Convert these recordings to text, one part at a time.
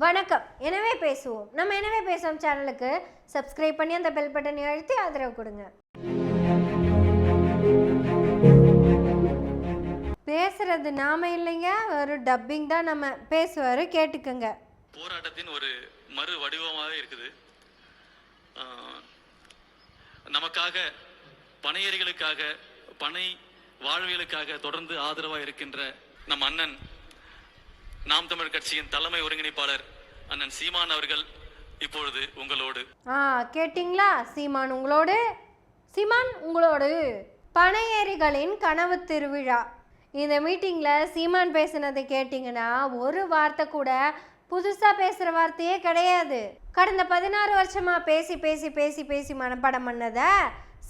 வணக்கம். எனவே பேசுவோம். நம்ம எனவே பேசுவோம் சேனலுக்கு சப்ஸ்கிரைப் பண்ணி அந்த பெல் பட்டனை அழுத்தி ஆதரவு கொடுங்க. பேசுறது நாம இல்லைங்க. ஒரு டப்பிங் தான் நம்ம பேசுவார். கேட்டுக்கோங்க. போராட்டத்தின் ஒரு மறு வடிவமாக இருக்குது. நமக்காக பனையேறிகளுக்காக பனை வாழ்வியலுக்காக தொடர்ந்து ஆதரவாக இருக்கின்ற நம் அண்ணன் நாம் தமிழ் கட்சியின் தலைமை ஒருங்கிணைப்பாளர் அண்ணன் சீமான் அவர்கள் இப்பொழுது உங்களோடு. ஆ கேட்டிங்களா? சீமான் உங்களோடு? சீமான் உங்களோடு. பனையேறிகளின் கனவு திருவிழா. இந்த மீட்டிங்கில் சீமான் பேசுனதை கேட்டிங்கன்னா ஒரு வார்த்தை கூட புதுசாக பேசுகிற வார்த்தையே கிடையாது. கடந்த பதினாறு வருஷமாக பேசி பேசி பேசி பேசி மனப்பாடம் பண்ணதை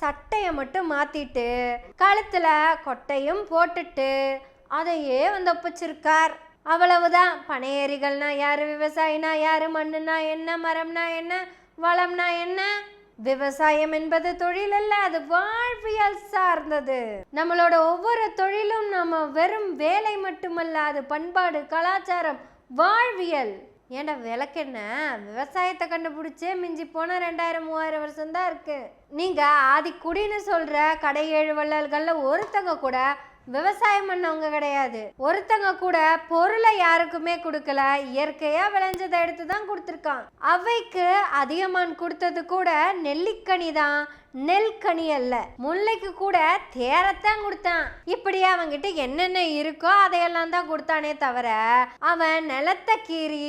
சட்டையை மட்டும் மாற்றிட்டு கழுத்தில் கொட்டையும் போட்டுட்டு அதையே வந்து ஒப்பிச்சிருக்கார். அவ்வளவுதான். பனையேறிகள்னா யார் விவசாயினா யார் மண்ணுனா என்ன மரம்னா என்ன வளம்னா என்ன? விவசாயம் என்பது தொழில் அல்ல அது வாழ்வியல் சார்ந்தது. நம்மளோட ஒவ்வொரு தொழிலும் நம்ம வெறும் வேலை மட்டுமல்ல அது பண்பாடு கலாச்சாரம் வாழ்வியல். ஏன்டா விளக்கென்ன விவசாயத்தை கண்டுபிடிச்சே மிஞ்சி போனால் ரெண்டாயிரம் மூவாயிரம் வருஷம் தான் இருக்கு. நீங்க ஆதிக்குடின்னு சொல்ற கடை ஏழு வள்ளல்கள்ல ஒருத்தங்க கூட விவசாயம் பண்ணவங்க கிடையாது. ஒருத்தங்க கூட பொருளை யாருக்குமே கொடுக்கல. இயற்கையா விளைஞ்சதை எடுத்து தான் கொடுத்துருக்கான். அவைக்கு அதிகமான் கொடுத்தது கூட நெல்லிக்கனி தான். நெல்கனி அல்ல. முல்லைக்கு கூட தேரத்தான் கொடுத்தான். இப்படி அவன்கிட்ட என்னென்ன இருக்கோ அதையெல்லாம் தான் கொடுத்தானே தவிர அவன் நிலத்தை கீறி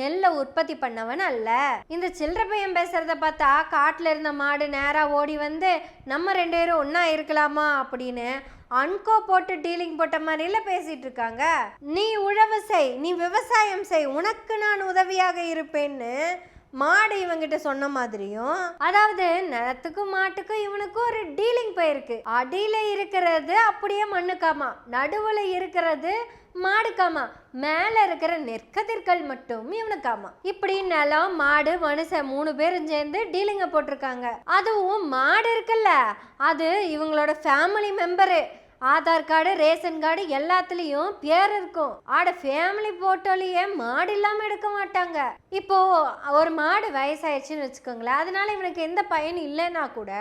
நெல்லை உற்பத்தி பண்ணவன் அல்ல. இந்த சில்லற பையன் பேசுறத பார்த்தா காட்டுல இருந்த மாடு நேரா ஓடி வந்து நம்ம ரெண்டு பேரும் ஒன்றா இருக்கலாமா? அப்படின்னு அன்கோ போட்டு டீலிங் போட்ட மாதிரில பேசிட்டு இருக்காங்க. நீ உழவு செய் நீ விவசாயம் செய் உனக்கு நான் உதவியாக இருப்பேன்னு மாடு இவங்கிட்ட சொன்ன மாதிரியும் அதாவது நிலத்துக்கும் மாட்டுக்கும் இவனுக்கும் ஒரு டீலிங் போயிருக்கு. அடியில இருக்கிறது அப்படியே மண்ணுக்காமா நடுவுல இருக்கிறது மாடுக்காமா மேல இருக்கிற நெற்கதிர்கள் மட்டும் இவனுக்காமா. இப்படி நிலம் மாடு மனுஷன் மூணு பேரும் சேர்ந்து டீலிங்க போட்டிருக்காங்க. அதுவும் மாடு இருக்குல்ல அது இவங்களோட family member Aadhaar card ration card எல்லாத்துலேயும் பேர் இருக்கும். ஆட ஃபேமிலி போட்டோலயே மாடு இல்லாமல் எடுக்க மாட்டாங்க. இப்போ ஒரு மாடு வயசாயிடுச்சுன்னு வச்சுக்கோங்களேன். அதனால இவனுக்கு எந்த பயன் இல்லைன்னா கூட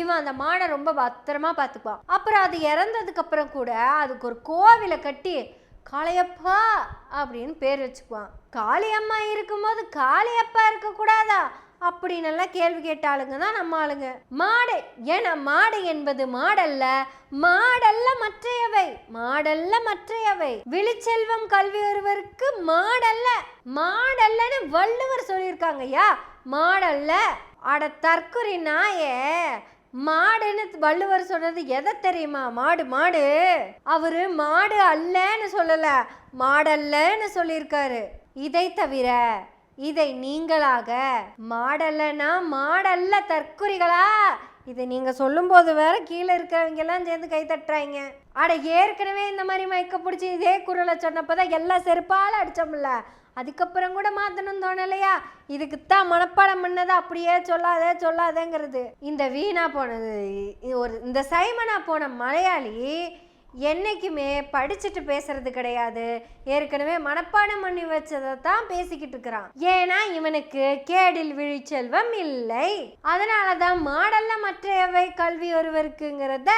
இவன் அந்த மாடை ரொம்ப பத்திரமா பார்த்துப்பான். அப்புறம் அது இறந்ததுக்கு அப்புறம் கூட அதுக்கு ஒரு கோவிலை கட்டி காளையப்பா அப்படின்னு பேர் வச்சுக்குவான். காளியம்மா இருக்கும்போது காளியப்பா இருக்கக்கூடாதா? அப்படின்னு எல்லாம் கேள்வி கேட்டாளுங்க தான் நம்ம ஆளுங்க. மாடு ஏன்னா மாடு என்பது மாடல்ல மாடல்ல மற்றையவை மாடல்ல மற்றையவை. விழிச்செல்வம் கல்வி ஒருவருக்கு மாடல்ல மாடல்லன்னு வள்ளுவர் சொல்லியிருக்காங்கய்யா மாடல்ல அட தற்குறி நாயே மாடுன்னு வள்ளுவர் சொல்றது எதை தெரியுமா? மாடு மாடு. அவரு மாடு அல்லன்னு சொல்லல மாடல்லன்னு சொல்லியிருக்காரு. இதை தவிர இதை நீங்களாக மாடல்லனா மாடல்ல தற்குறிகளா? இதை நீங்க சொல்லும்போது வேற கீழே இருக்கிறவங்க எல்லாம் சேர்ந்து கை தட்டுறாங்க அட ஏற்கனவே இந்த மாதிரி மயக்க பிடிச்சி இதே குரலை சொன்னப்பதான் எல்லாம் செருப்பால அடிச்சோம்ல. அதுக்கப்புறம் கூட மாத்தணும் தோணலையா? இதுக்குத்தான் மனப்பாடம் பண்ணதை அப்படியே சொல்லாத சொல்லாதேங்கிறது. இந்த வீணா போனது ஒரு இந்த சைமனா போன மலையாளி என்னைக்குமே படிச்சுட்டு பேசுறது கிடையாது. ஏற்கனவே மனப்பாடம் பண்ணி வச்சதை தான் பேசிக்கிட்டு இருக்கிறான். ஏன்னா இவனுக்கு கேடில் விழிச்செல்வம் இல்லை. அதனால தான் மாடல்ல மற்றவை கல்வி ஒருவருக்குங்கிறத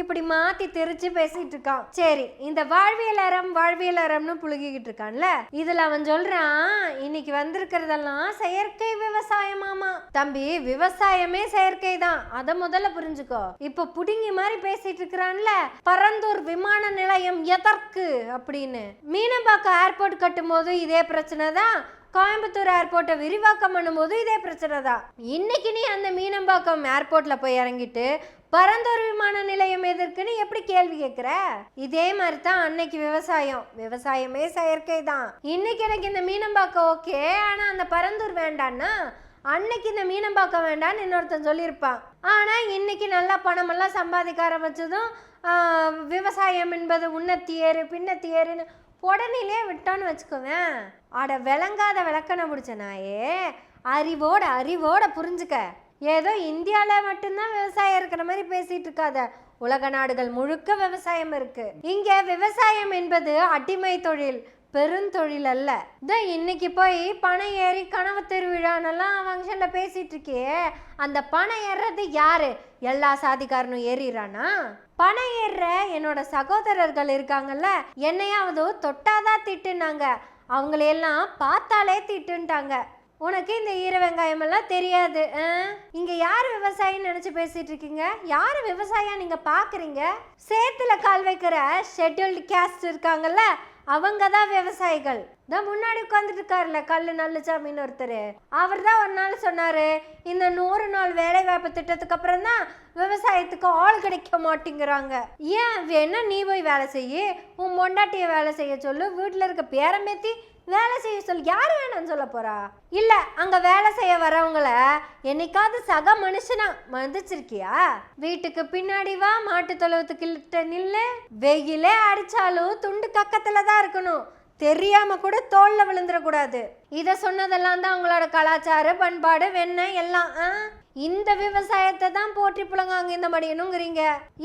இப்படி மாத்தி தெரிச்சு பேசிட்டு இருக்கான். சரி இந்த வாழ்வியல் அறம் வாழ்வியல் அறம்னு புழுகிக்கிட்டு இருக்கான்ல? இதுல அவன் சொல்றான் இன்னைக்கு வந்திருக்கிறதெல்லாம் செயற்கை விவசாயம் தம்பி விவசாயமே செயற்கை தான் அதை முதல்ல புரிஞ்சுக்கோ. இப்ப புடுங்கி மாதிரி பேசிட்டு இருக்கிறான்ல பரந்தூர் விமான நிலையம் எதற்கு அப்படின்னு. மீனம்பாக்கம் ஏர்போர்ட் கட்டும் போது இதே பிரச்சனை தான். கோயம்புத்தூர் ஏர்போர்ட்டை விரிவாக்கம் பண்ணும்போது இதே பிரச்சனை தான். இன்னைக்கு நீ அந்த மீனம்பாக்கம் ஏர்போர்ட்ல போய் இறங்கிட்டு பரந்தூர் விமான நிலையம் எதற்குன்னு எப்படி கேள்வி கேட்குற? இதே மாதிரி தான் அன்னைக்கு விவசாயம். விவசாயமே செயற்கை தான் இன்னைக்கு எனக்கு இந்த மீனம்பாக்கம் ஓகே ஆனால் அந்த பரந்தூர் வேண்டான்னா அன்னைக்கு இந்த மீனம்பாக்கம் வேண்டான்னு இன்னொருத்தன் சொல்லியிருப்பான். ஆனால் இன்னைக்கு நல்லா பணமெல்லாம் சம்பாதிக்க ஆரம்பிச்சதும் விவசாயம் என்பது உன்னத்தியேறு பின்னத்தியேறுன்னு உடனே விட்டோன்னு வச்சுக்குவேன் அட விளங்காத விளக்கணை பிடிச்ச நாயே. அறிவோட அறிவோட புரிஞ்சுக்க. ஏதோ இந்தியாவில் மட்டும்தான் விவசாயம் இருக்கிற மாதிரி பேசிட்டு இருக்காத. உலக நாடுகள் முழுக்க விவசாயம் இருக்கு. இங்க விவசாயம் என்பது அடிமை தொழில். பெருந்தொழில் அல்ல இதான் இன்னைக்கு போய் பணம் ஏறி கனவு திருவிழான்னெல்லாம் ஃபங்க்ஷனில் பேசிட்டு இருக்கியே. அந்த பணம் ஏறுறது யாரு? எல்லா சாதிக்காரனும் ஏறிறானா பணம் ஏறுற என்னோட சகோதரர்கள் இருக்காங்கல்ல என்னையாவது தொட்டாதான் திட்டுனாங்க. அவங்களையெல்லாம் பார்த்தாலே திட்டுன்ட்டாங்க. உனக்கு இந்த ஈர வெங்காயம் எல்லாம் தெரியாது ஆ? இங்க யார் விவசாயின்னு நினைச்சு பேசிட்டு இருக்கீங்க? யாரு விவசாயம் நீங்க பாக்குறீங்க? சேத்துல கால் வைக்கிற ஷெட்யூல்டு கேஸ்ட் இருக்காங்கல்ல அவங்க தான் விவசாயிகள். தான் முன்னாடி உட்காந்துட்டு இருக்காருல்ல கல்லு நல்லுச்சாமின்னு ஒருத்தர். அவர் தான் ஒரு நாள் சொன்னாரு இந்த நூறு நாள் வேலை வாய்ப்பு திட்டத்துக்கு அப்புறம் தான் விவசாயத்துக்கு ஆள் கிடைக்க மாட்டேங்கிறாங்க. ஏன்? வேணா நீ போய் வேலை செய்யு உன் மொண்டாட்டியை வேலை செய்ய சொல்லு வீட்டில் இருக்க பேரம்பேத்தி வேலை செய்ய சொல். யார் வேணும்னு சொல்ல போறா? இல்ல அங்க வேலை செய்ய வரவங்கள என்னைக்காவது சக மனுஷனா மதிச்சிருக்கியா? வீட்டுக்கு பின்னாடி வா மாட்டு தொழுவத்துக்கிட்ட நில்லு. வெயிலே அடிச்சாலும் துண்டு கக்கத்துல தான் இருக்கணும். தெரியாம கூட தோல்ல விழுந்துடக்கூடாது இதை சொன்னதெல்லாம் தான் அவங்களோட கலாச்சார பண்பாடு வெண்ணெய் எல்லாம். ஆ? இந்த விவசாயத்தை தான் போற்றி புழங்காங்க இந்த மடியணுங்கிறீங்க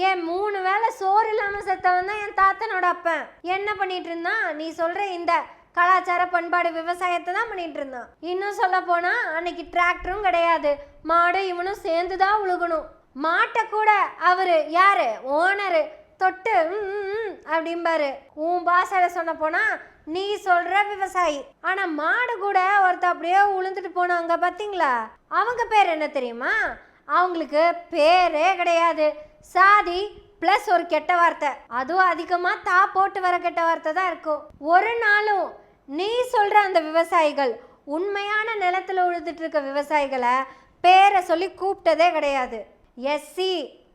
ஏன் மூணு வேளை சோறு இல்லாம செத்தவன் தான் என் தாத்தனோட அப்பன். என்ன பண்ணிட்டு இருந்தான்? நீ சொல்ற இந்த கலாச்சார பண்பாடு விவசாயத்தை தான் பண்ணிட்டு இருந்தான். இன்னும் சொல்ல போனா அன்னைக்கு டிராக்டரும் கிடையாது. மாடு இவனும் சேர்ந்து தான் உழுகணும். மாட்டை கூட அவரு யாரு? ஓனரு. தொட்டு அப்படிம்பாரு. உன் பாஷையில சொன்ன போனா நீ சொல்ற விவசாயி. ஆனா மாடு கூட ஒருத்த அப்படியே உளுந்துட்டு போனாங்க பாத்தீங்களா? அவங்க பேர் என்ன தெரியுமா? அவங்களுக்கு பேரே கிடையாது. சாதி ப்ளஸ் ஒரு கெட்ட வார்த்தை. அதுவும் அதிகமாக தா போட்டு வர கெட்ட வார்த்தை தான் இருக்கும். ஒரு நாளும் நீ சொல்கிற அந்த விவசாயிகள் உண்மையான நிலத்தில் உழுதுட்டு இருக்க விவசாயிகளை பேரை சொல்லி கூப்பிட்டதே கிடையாது. எஸ்சி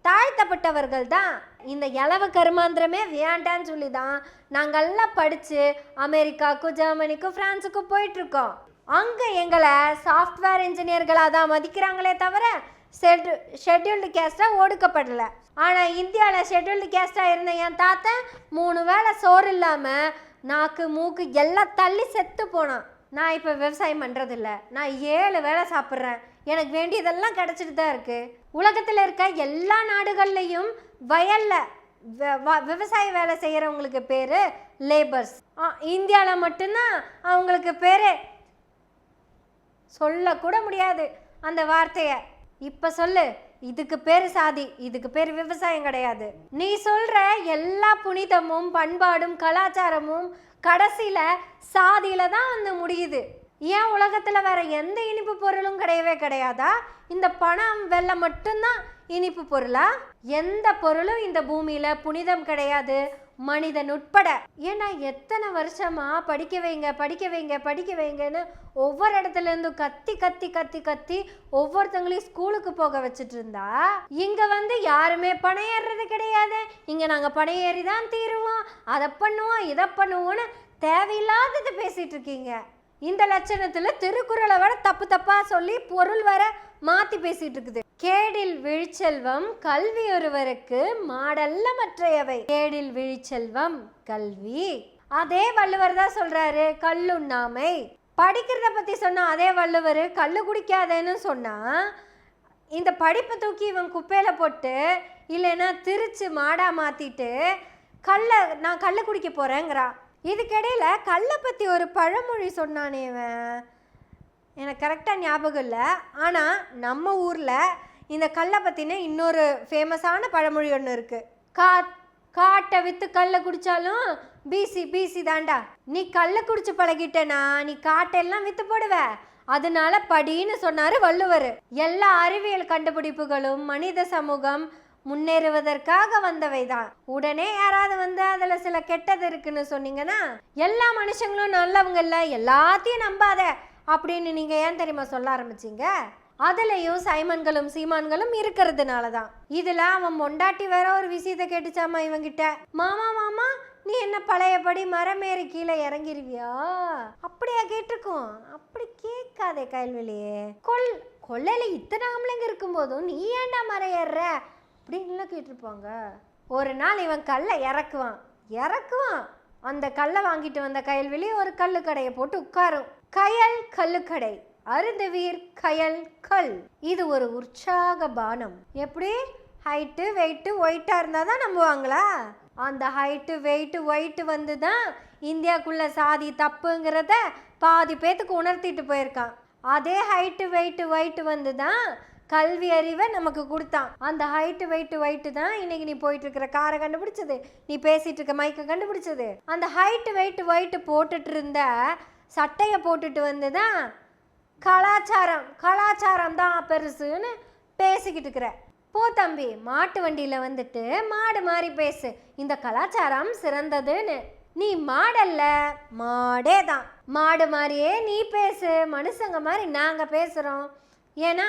தாழ்த்தப்பட்டவர்கள் தான் இந்த இலவ கருமாந்திரமே வேண்டான்னு சொல்லி தான் நாங்கள்லாம் படித்து அமெரிக்காவுக்கும் ஜெர்மனிக்கும் ஃப்ரான்ஸுக்கும் போயிட்டுருக்கோம் அங்கே எங்களை சாஃப்ட்வேர் இன்ஜினியர்களாக தான் மதிக்கிறாங்களே தவிர ஷெட்யூ ஷெட்யூல்டு கேஸ்ட்டாக ஒடுக்கப்படலை. ஆனால் இந்தியாவில் ஷெட்யூல்டு கேஸ்ட்டாக இருந்த என் தாத்தன் மூணு வேளை சோறு இல்லாமல் நாக்கு மூக்கு எல்லாம் தள்ளி செத்து போனான். நான் இப்போ விவசாயம் பண்ணுறதில்ல நான் ஏழு வேளை சாப்பிட்றேன். எனக்கு வேண்டியதெல்லாம் கிடச்சிட்டு தான் இருக்குது உலகத்தில் இருக்க எல்லா நாடுகள்லேயும் வயல்ல வ- வ- விவசாய வேலை செய்கிறவங்களுக்கு பேர் லேபர்ஸ் இந்தியாவில் மட்டும்தான் அவங்களுக்கு பேர். சொல்லக்கூட முடியாது அந்த வார்த்தையை. இப்போ சொல்லு. இதுக்கு பேர் சாதி இதுக்கு பேர் விவசாயம் கிடையாது. நீ சொல்ற எல்லா புனிதமும் பண்பாடும் கலாச்சாரமும் கடைசியில சாதியில தான் வந்து முடியுது. ஏன் உலகத்துல வேற எந்த இனிப்பு பொருளும் கிடையவே கிடையாதா? இந்த பணம் வெள்ளம் மட்டும்தான் இனிப்பு பொருளா? எந்த பொருளும் இந்த பூமியில புனிதம் கிடையாது. மனிதன் உட்பட. ஏன்னா எத்தனை வருஷமா படிக்க வைங்க படிக்க வைங்க படிக்க வைங்கன்னு ஒவ்வொரு இடத்துலருந்தும் கத்தி கத்தி கத்தி கத்தி ஒவ்வொருத்தங்களையும் ஸ்கூலுக்கு போக வச்சுட்டு இருந்தா இங்க வந்து யாருமே பணம் ஏறுறது கிடையாது. இங்க நாங்க பணம் ஏறி தான் தீருவோம். அதை பண்ணுவோம் இதை பண்ணுவோம்னு தேவையில்லாதது பேசிட்டு இருக்கீங்க. இந்த லட்சணத்துல திருக்குறளை விட தப்பு தப்பா சொல்லி பொருள் வர மாத்தி பேசிட்டு இருக்குது. கேடில் விழிச்செல்வம் கல்வி ஒருவருக்கு மாடல்ல மற்றையவை. கேடில் விழிச்செல்வம் கல்வி. அதே வள்ளுவர் தான் சொல்றாரு கல்லுண்ணாமை படிக்கிறத பத்தி சொன்ன அதே வள்ளுவர் கல்லு குடிக்காதேன்னு சொன்னா இந்த படிப்பை தூக்கி இவன் குப்பையில போட்டு இல்லைன்னா திரிச்சு மாடா மாத்திட்டு கல்லை நான் கல்லை குடிக்க போறேங்கிறான் இதுக்கிடையில் கல்லை பற்றி ஒரு பழமொழி சொன்னானே இவன். எனக்கு கரெக்டாக ஞாபகம் இல்லை. ஆனால் நம்ம ஊரில் இந்த கல்லை பற்றின இன்னொரு ஃபேமஸான பழமொழி ஒன்று இருக்குது கா காட்டை விற்று கல்லை குடித்தாலும் பிசி பிசி தாண்டா நீ கல்லை குடிச்சு பழகிட்டனா? நீ காட்டெல்லாம் விற்று போடுவ. அதனால படின்னு சொன்னார் வள்ளுவர். எல்லா அறிவியல் கண்டுபிடிப்புகளும் மனித சமூகம் முன்னேறுவதற்காக வந்தவைதான். உடனே யாராவது வந்து அதில் சில கெட்டது இருக்குன்னு சொன்னீங்கன்னா எல்லா மனுஷங்களும் நல்லவங்க இல்லை எல்லாத்தையும் நம்பாத அப்படின்னு நீங்கள் ஏன் தெரியுமா சொல்ல ஆரம்பிச்சீங்க? அதுலேயும் சைமன்களும் சீமான்களும் இருக்கிறதுனால தான் இதில் அவன் மொண்டாட்டி வேற ஒரு விஷயத்தை கேட்டுச்சாமா இவங்கிட்ட? மாமா மாமா நீ என்ன பழையபடி மரமேறி கீழே இறங்கிருவியா? அப்படியா கேட்டிருக்கோம். அப்படி கேட்காதே கைல்வெளியே கொல் கொள்ளையில இத்தனை ஆம்பளைங்க இருக்கும்போதும் நீ ஏன்டா மரம் ஏறுற? அப்படின்லாம் கேட்டிருப்பாங்க. ஒரு நாள் இவன் கல்லை இறக்குவான். இறக்குவான். அந்த கல்லை வாங்கிட்டு வந்த கயல்வெளி ஒரு கல்லு கடையை போட்டு உட்காரும். கயல் கல்லுக்கடை. அருந்தவீர் கயல் கல். இது ஒரு உற்சாக பானம். எப்படி? ஹைட்டு வெயிட்டு ஒயிட்டாக இருந்தால் தான் நம்புவாங்களா? அந்த ஹைட்டு வெயிட்டு ஒயிட்டு வந்து தான் இந்தியாக்குள்ள சாதி தப்புங்கிறத பாதி பேத்துக்கு உணர்த்திட்டு போயிருக்கான். அதே ஹைட்டு வெயிட்டு ஒயிட்டு வந்து தான் கல்வி அறிவை நமக்கு கொடுத்தான். அந்த ஹைட்டு வெயிட்டு வெயிட்டு தான் இன்னைக்கு நீ போயிட்டு இருக்கிற காரை கண்டுபிடிச்சது? நீ பேசிட்டு இருக்க மைக்கை கண்டுபிடிச்சது? அந்த ஹைட்டு வெயிட்டு வெயிட்டு போட்டுட்டு இருந்த சட்டையை போட்டுட்டு வந்து தான் கலாச்சாரம் கலாச்சாரம் தான் பெருசுன்னு பேசிக்கிட்டு இருக்கிற. போ தம்பி மாட்டு வண்டியில் வந்துட்டு மாடு மாதிரி பேசு. இந்த கலாச்சாரம் சிறந்ததுன்னு. நீ மாடல்ல மாடே தான். மாடு மாதிரியே நீ பேசு. மனுஷங்க மாதிரி நாங்கள் பேசுகிறோம் ஏன்னா